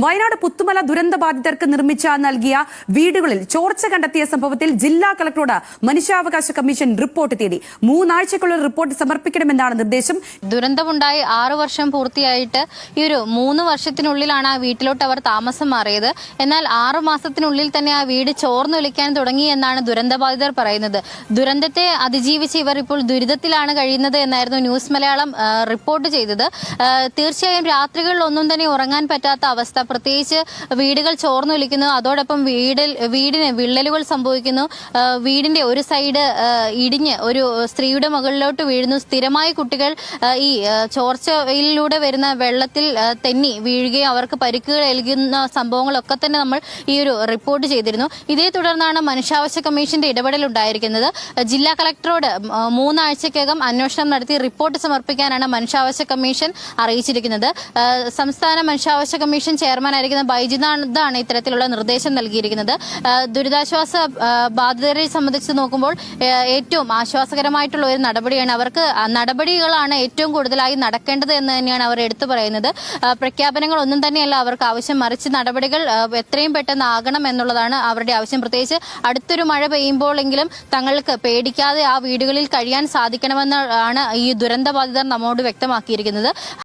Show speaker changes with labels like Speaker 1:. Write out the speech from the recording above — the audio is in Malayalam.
Speaker 1: വയനാട് പുത്തുമല ദുരന്ത ബാധിതർക്ക് നിർമ്മിച്ച നൽകിയ വീടുകളിൽ ചോർച്ച കണ്ടെത്തിയ സംഭവത്തിൽ ജില്ലാ കളക്ടറോട് മനുഷ്യാവകാശ കമ്മീഷൻ റിപ്പോർട്ട് തേടി. മൂന്നാഴ്ചക്കുള്ളിൽ റിപ്പോർട്ട് സമർപ്പിക്കണമെന്നാണ് നിർദ്ദേശം.
Speaker 2: ദുരന്തമുണ്ടായി ആറു വർഷം പൂർത്തിയായിട്ട് ഈ ഒരു മൂന്ന് വർഷത്തിനുള്ളിലാണ് ആ വീട്ടിലോട്ട് അവർ താമസം മാറിയത്. എന്നാൽ ആറു മാസത്തിനുള്ളിൽ തന്നെ ആ വീട് ചോർന്നൊലിക്കാൻ തുടങ്ങി എന്നാണ് ദുരന്തബാധിതർ പറയുന്നത്. ദുരന്തത്തെ അതിജീവിച്ച് ഇവർ ഇപ്പോൾ ദുരിതത്തിലാണ് കഴിയുന്നത് എന്നായിരുന്നു ന്യൂസ് മലയാളം റിപ്പോർട്ട് ചെയ്തത്. തീർച്ചയായും രാത്രികളിൽ ഒന്നും തന്നെ ഉറങ്ങാൻ പറ്റാത്ത അവസ്ഥ പ്രത്യേകിച്ച് വീടുകൾ ചോർന്നൊലിക്കുന്നു അതോടൊപ്പം വീടിൽ വീടിന് വിള്ളലുകൾ സംഭവിക്കുന്നു. വീടിന്റെ ഒരു സൈഡ് ഇടിഞ്ഞ് ഒരു സ്ത്രീയുടെ മുകളിലോട്ട് വീഴുന്നു. സ്ഥിരമായി കുട്ടികൾ ഈ ചോർച്ചയിലൂടെ വരുന്ന വെള്ളത്തിൽ തെന്നി വീഴുകയും അവർക്ക് പരിക്കുകൾ ഏൽക്കുന്ന സംഭവങ്ങളൊക്കെ തന്നെ നമ്മൾ ഈ ഒരു റിപ്പോർട്ട് ചെയ്തിരുന്നു. ഇതേ തുടർന്നാണ് മനുഷ്യാവകാശ കമ്മീഷന്റെ ഇടപെടൽ ഉണ്ടായിരിക്കുന്നത്. ജില്ലാ കളക്ടറോട് മൂന്നാഴ്ചക്കകം അന്വേഷണം നടത്തി റിപ്പോർട്ട് സമർപ്പിക്കാനാണ് മനുഷ്യാവകാശ കമ്മീഷൻ അറിയിച്ചിരിക്കുന്നത്. സംസ്ഥാന മനുഷ്യാവകാശ കമ്മീഷൻ ചെയർമാനായിരിക്കുന്ന ബൈജുനാഥാണ് ഇത്തരത്തിലുള്ള നിർദ്ദേശം നൽകിയിരിക്കുന്നത്. ദുരിതാശ്വാസ ബാധിതരെ സംബന്ധിച്ച് നോക്കുമ്പോൾ ഏറ്റവും ആശ്വാസകരമായിട്ടുള്ള ഒരു നടപടിയാണ് അവർക്ക് നടപടികളാണ് ഏറ്റവും കൂടുതലായി നടക്കേണ്ടത് എന്ന് തന്നെയാണ് അവർ എടുത്തു പറയുന്നത്. പ്രഖ്യാപനങ്ങൾ ഒന്നും തന്നെയല്ല അവർക്ക് ആവശ്യം. മറിച്ച് നടപടികൾ എത്രയും പെട്ടെന്ന് ആകണം എന്നുള്ളതാണ് അവരുടെ ആവശ്യം. പ്രത്യേകിച്ച് അടുത്തൊരു മഴ പെയ്യുമ്പോഴെങ്കിലും തങ്ങൾക്ക് പേടിക്കാതെ ആ വീടുകളിൽ കഴിയാൻ സാധിക്കണമെന്നാണ് ഈ ദുരന്തബാധിതർ നമ്മോട് വ്യക്തമാക്കിയിരിക്കുന്നത്.